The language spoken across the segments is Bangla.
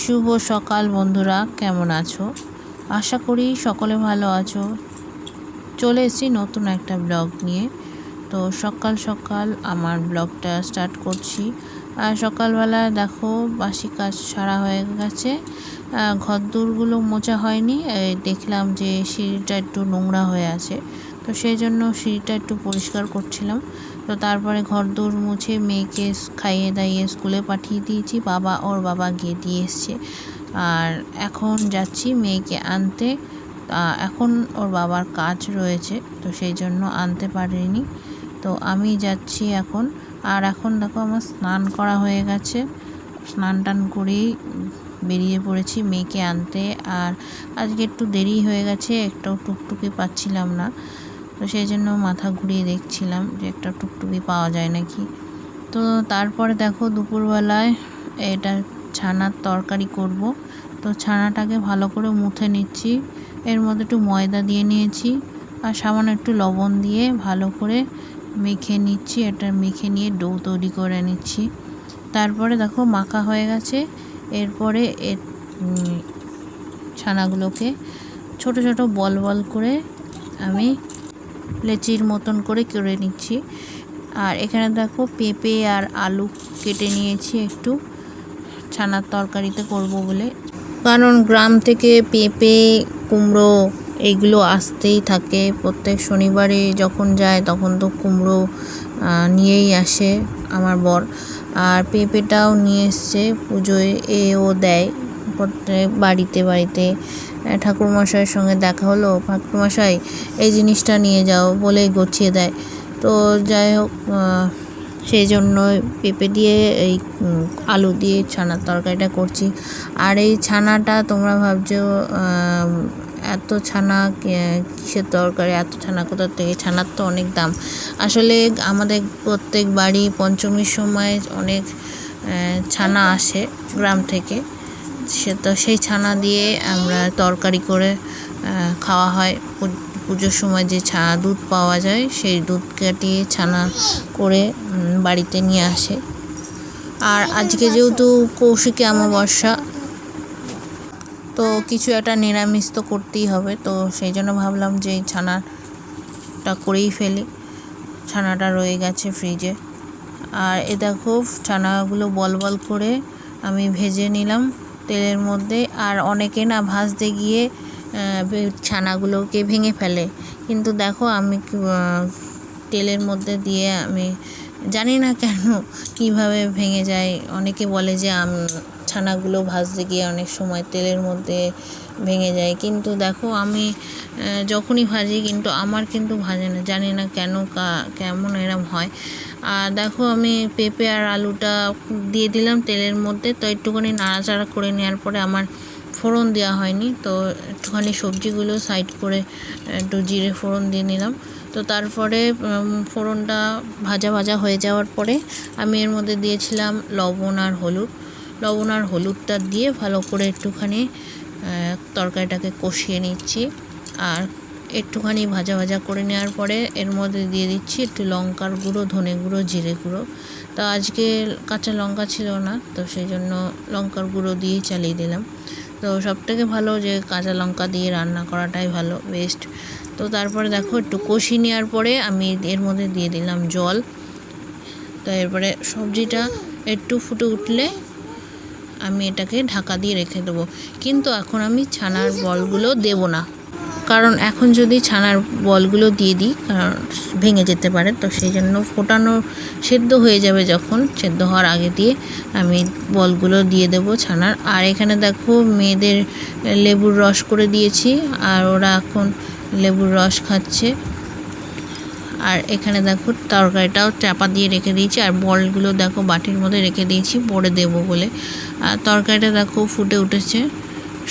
শুভ সকাল বন্ধুরা, কেমন আছো? আশা করি সকলে ভালো আছো। চলে এসেছি নতুন একটা ব্লগ নিয়ে। তো সকাল সকাল আমার ব্লগটা স্টার্ট করছি। আর সকালবেলা দেখো, বাসি কাজ সারা হয়ে গেছে। ঘর দূরগুলো মোচা হয়নি। দেখলাম যে সিঁড়িটা একটু নোংরা হয়ে আছে। তো সেই জন্য সিঁড়িটা একটু পরিষ্কার করছিলাম। তো তারপরে ঘর দৌড় মুছে মেয়েকে খাইয়ে দাইয়ে স্কুলে পাঠিয়ে দিয়েছি। বাবা ওর বাবা গিয়ে দিয়ে এসছে। আর এখন যাচ্ছি মেয়েকে আনতে। এখন ওর বাবার কাজ রয়েছে, তো সেই জন্য আনতে পারিনি। তো আমি যাচ্ছি এখন। আর এখন দেখো আমার স্নান করা হয়ে গেছে। স্নান টান করেই বেরিয়ে পড়েছি মেয়েকে আনতে। আর আজকে একটু দেরি হয়ে গেছে, একটাও টুকটুকি পাচ্ছিলাম না। তো সেই জন্য মাথা ঘুরিয়ে দেখছিলাম যে একটা টুকটুকি পাওয়া যায় নাকি। তো তারপরে দেখো দুপুরবেলায় এটা ছানার তরকারি করব। তো ছানাটাকে ভালো করে মুথে নিচ্ছি। এর মধ্যে একটু ময়দা দিয়ে নিয়েছি আর সামান্য একটু লবণ দিয়ে ভালো করে মেখে নিচ্ছি। এটা মেখে নিয়ে ডো তৈরি করে নিচ্ছি। তারপরে দেখো মাখা হয়ে গেছে। এরপরে এর ছানাগুলোকে ছোট ছোট বল বল করে আমি লেচির মতন করে করে নিচ্ছি। আর এখানে দেখো পেঁপে আর আলু কেটে নিয়েছি একটু। ছানার তরকারিতে করব বলে। কারণ গ্রাম থেকে পেঁপে, কুমড়ো এইগুলো আসতেই থাকে। প্রত্যেক শনিবারে যখন যায় তখন তো কুমড়ো নিয়েই আসে আমার বর। আর পেঁপেটাও নিয়ে এসছে, পুজোয় এও দেয় প্রত্যেক বাড়িতে বাড়িতে। ঠাকুরমশাইয়ের সঙ্গে দেখা হলো। ঠাকুরমশাই, এই জিনিসটা নিয়ে যাও, বলেই গছিয়ে দেয়। তো যাই হোক সেই জন্য পেঁপে দিয়ে এই আলু দিয়ে ছানার তরকারিটা করছি। আর এই ছানাটা তোমরা ভাবছ এত ছানা কিসের তরকারি, এত ছানা কোথার থেকে? ছানার তো অনেক দাম। আসলে আমাদের প্রত্যেক বাড়ি পঞ্চমীর সময় অনেক ছানা আসে গ্রাম থেকে। সে তো সেই ছানা দিয়ে আমরা তরকারি করে খাওয়া হয়। পুজোর সময় যে ছা, দুধ পাওয়া যায়, সেই দুধ কাটিয়ে ছানা করে বাড়িতে নিয়ে আসে। আর আজকে যেহেতু কৌশিকী অমাবস্যা, তো কিছু একটা নিরামিষ তো করতেই হবে। তো সেই জন্য ভাবলাম যে এই ছানাটা করেই ফেলি। ছানাটা রয়ে গেছে ফ্রিজে আর এ দেখো, ছানাগুলো বল বল করে আমি ভেজে নিলাম। তেলের মধ্যে আর অনেকে না ভাজতে গিয়ে ছানাগুলোকে ভেঙে ফেলে। কিন্তু দেখো আমি তেলের মধ্যে দিয়ে আমি জানি না কেন কীভাবে ভেঙে যায়। অনেকে বলে যে, আম, ছানাগুলো ভাজতে গিয়ে অনেক সময় তেলের মধ্যে ভেঙে যায়। কিন্তু দেখো আমি যখনই ভাজি কিন্তু আমার কিন্তু ভাজে না। জানি না কেন কেমন এরম হয়। আর দেখো আমি পেঁপে আর আলুটা দিয়ে দিলাম তেলের মধ্যে, তো একটুখানি নাড়াচাড়া করে নেওয়ার পরে আমার ফোড়ন দেওয়া হয়নি, তো একটুখানি সবজিগুলো সাইড করে একটু জিরে ফোড়ন দিয়ে নিলাম। তো তারপরে ফোড়নটা ভাজা ভাজা হয়ে যাওয়ার পরে আমি এর মধ্যে দিয়েছিলাম লবণ আর হলুদ। লবণ আর হলুদটা দিয়ে ভালো করে একটুখানি তরকারিটাকে কষিয়ে নিচ্ছি। আর একটুখানি ভাজা ভাজা করে নেওয়ার পরে এর মধ্যে দিয়ে দিচ্ছি একটু লঙ্কার গুঁড়ো, ধনে গুঁড়ো, জিরে গুঁড়ো। তো আজকে কাঁচা লঙ্কা ছিল না, তো সেই জন্য লঙ্কার গুঁড়ো দিয়েই চালিয়ে দিলাম। তো সবথেকে ভালো যে কাঁচা লঙ্কা দিয়ে রান্না করাটাই ভালো বেস্ট তো তারপরে দেখো একটু কষি নেওয়ার পরে আমি এর মধ্যে দিয়ে দিলাম জল। তো এরপরে সবজিটা একটু ফুটে উঠলে আমি এটাকে ঢাকা দিয়ে রেখে দেবো। কিন্তু এখন আমি ছানার বলগুলো দেব না। কারণ এখন যদি ছানার বলগুলো দিয়ে দিই, কারণ ভেঙে যেতে পারে, তো সেই জন্য ফোটানো সেদ্ধ হয়ে যাবে যখন, সেদ্ধ হওয়ার আগে দিয়ে আমি বলগুলো দিয়ে দেব ছানার। আর এখানে দেখো মেয়েদের লেবুর রস করে দিয়েছি, আর ওরা এখন লেবুর রস খাচ্ছে। আর এখানে দেখো তরকারিটাও চাপা দিয়ে রেখে দিয়েছি, আর বলগুলো দেখো বাটির মধ্যে রেখে দিয়েছি পরে দেবো বলে। আর তরকারিটা দেখো ফুটে উঠেছে।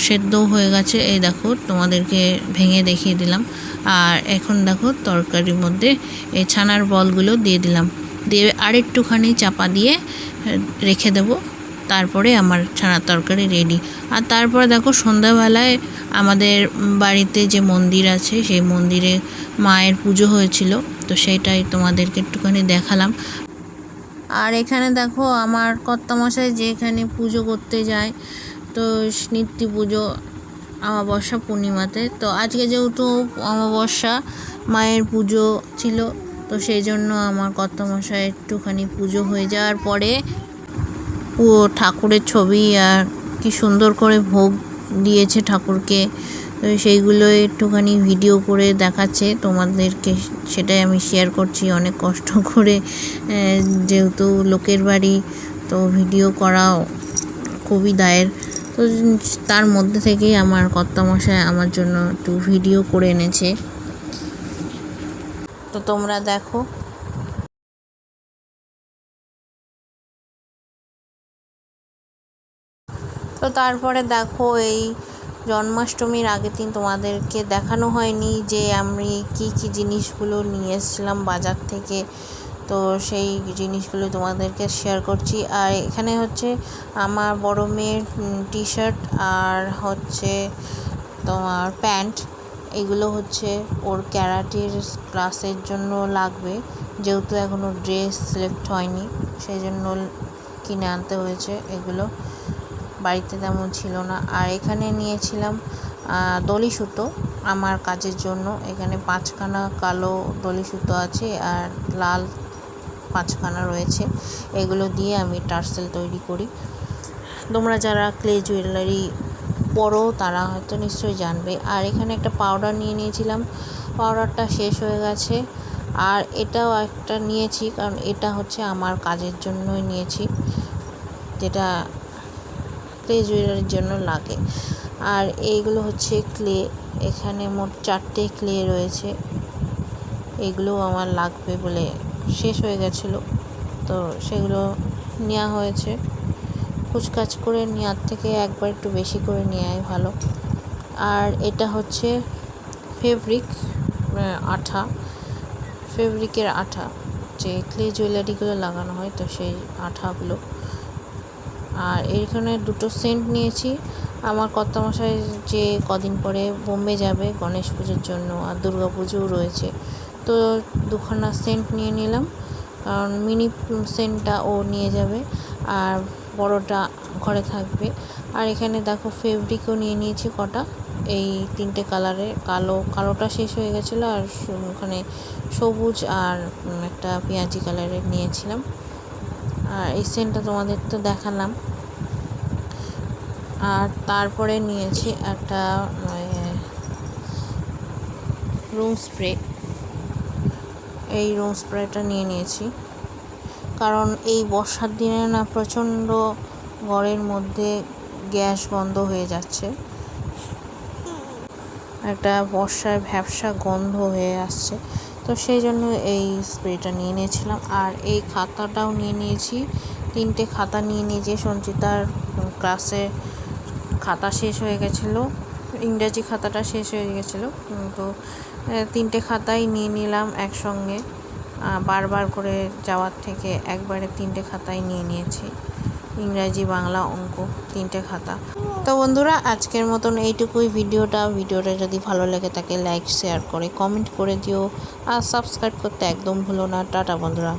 সেদ্ধও হয়ে গেছে। এই দেখো, তোমাদেরকে ভেঙে দেখিয়ে দিলাম। আর এখন দেখো, তরকারির মধ্যে এই ছানার বলগুলো দিয়ে দিলাম। দিয়ে আরেকটুখানি চাপা দিয়ে রেখে দেব। তারপরে আমার ছানার তরকারি রেডি আর তারপরে দেখো, সন্ধ্যাবেলায় আমাদের বাড়িতে যে মন্দির আছে, সেই মন্দিরে মায়ের পুজো হয়েছিল। তো সেইটাই তোমাদেরকে একটুখানি দেখালাম। আর এখানে দেখো, আমার কর্তামশাই যেখানে পুজো করতে যায় তো নিত্যি পুজো অমাবস্যা পূর্ণিমাতে। তো আজকে যেহেতু অমাবস্যা, মায়ের পুজো ছিল, তো সেই জন্য আমার কর্তামশাই একটুখানি পুজো হয়ে যাওয়ার পরে ঠাকুরের ছবি আর কি সুন্দর করে ভোগ দিয়েছে ঠাকুরকে। তো সেইগুলো একটুখানি ভিডিও করে দেখাচ্ছে তোমাদেরকে, সেটাই আমি শেয়ার করছি। অনেক কষ্ট করে যেহেতু লোকের বাড়ি, তো ভিডিও করাও খুবই দায়ের। তো তার মধ্যে থেকেই আমার কর্তামশাই আমার জন্য একটু ভিডিও করে এনেছে। তো তোমরা দেখো। তো তারপরে দেখো এই জন্মাষ্টমীর আগের দিন তোমাদেরকে দেখানো হয়নি যে আমি কি কি জিনিসগুলো নিয়ে এসেছিলাম বাজার থেকে। তো সেই জিনিসগুলো তোমাদেরকে শেয়ার করছি। আর এখানে হচ্ছে আমার বড় মেয়ের টি শার্ট আর হচ্ছে তোমার প্যান্ট। এগুলো হচ্ছে ওর ক্যারাটির ক্লাসের জন্য লাগবে। যেহেতু এখনও ড্রেস সিলেক্ট হয়নি, সেই জন্য কিনে আনতে হয়েছে এগুলো। বাড়িতে তেমন ছিল না। আর এখানে নিয়েছিলাম দলি সুতো আমার কাজের জন্য। এখানে পাঁচখানা কালো দলি সুতো আছে আর লাল পাঁচখানা রয়েছে। এগুলো দিয়ে আমি টার্সেল তৈরি করি। তোমরা যারা ক্লে জুয়েলারি পরো, তারা হয়তো নিশ্চয়ই জানবে। আর এখানে একটা পাউডার নিয়ে নিয়েছিলাম। পাউডারটা শেষ হয়ে গেছে। আর এটাও একটা নিয়েছি, কারণ এটা হচ্ছে আমার কাজের জন্যই নিয়েছি, যেটা ক্লে জুয়েলারির জন্য লাগে। আর এইগুলো হচ্ছে ক্লে, এখানে মোট চারটে ক্লে রয়েছে। এগুলো আমার লাগবে বলে শেষ হয়ে গেছিল। তো সেগুলো নেওয়া হয়েছে। কুচকাচ করে নেওয়ার থেকে একবার একটু বেশি করে নেওয়াই ভালো। আর এটা হচ্ছে ফেব্রিক আঠা। ফেব্রিকের আঠা, যে ক্লে জুয়েলারিগুলো লাগানো হয়, তো সেই আঠাগুলো। আর এইখানে দুটো সেন্ট নিয়েছি। আমার কর্তামশাই যে কদিন পরে বোম্বে যাবে গণেশ পুজোর জন্য, আর দুর্গা পুজোও রয়েছে। তো দুখানা সেন্ট নিয়ে নিলাম। কারণ মিনি সেন্টটা ও নিয়ে যাবে আর বড়টা ঘরে থাকবে। আর এখানে দেখো ফেব্রিকও নিয়ে নিয়েছি কটা। এই তিনটে কালারের কালো, কালোটা শেষ হয়ে গেছিল আর ওখানে সবুজ আর একটা পেঁয়াজি কালারের নিয়েছিলাম। আর এই সেন্টটা তোমাদের তো দেখালাম। আর তারপরে নিয়েছি একটা রুম স্প্রে। এই রুম স্প্রেটা নিয়ে নিয়েছি। কারণ এই বর্ষার দিনে না প্রচণ্ড ঘরের মধ্যে গ্যাস বন্ধ হয়ে যাচ্ছে। একটা বর্ষার ভ্যাবসা গন্ধ হয়ে আসছে। তো সেই জন্য এই স্প্রেটা নিয়ে নিয়েছিলাম। আর এই খাতাটাও নিয়ে নিয়েছি। তিনটে খাতা নিয়ে নিয়েছি। সঞ্চিতার ক্লাসে খাতা শেষ হয়ে গেছিল। ইংরাজি খাতাটা শেষ হয়ে গেছিল। তো তিনটে খাতাই নিয়ে নিলাম একসঙ্গে। বারবার করে যাওয়ার থেকে একবারে তিনটে খাতাই নিয়ে নিয়েছি। ইংরাজি, বাংলা, অঙ্ক, তিনটে খাতা। তো বন্ধুরা, আজকের মতন এইটুকুই ভিডিওটা। ভিডিওটা যদি ভালো লাগে তাকে লাইক, শেয়ার করে, কমেন্ট করে দিও। আর সাবস্ক্রাইব করতে একদম ভুলো না। টাটা বন্ধুরা।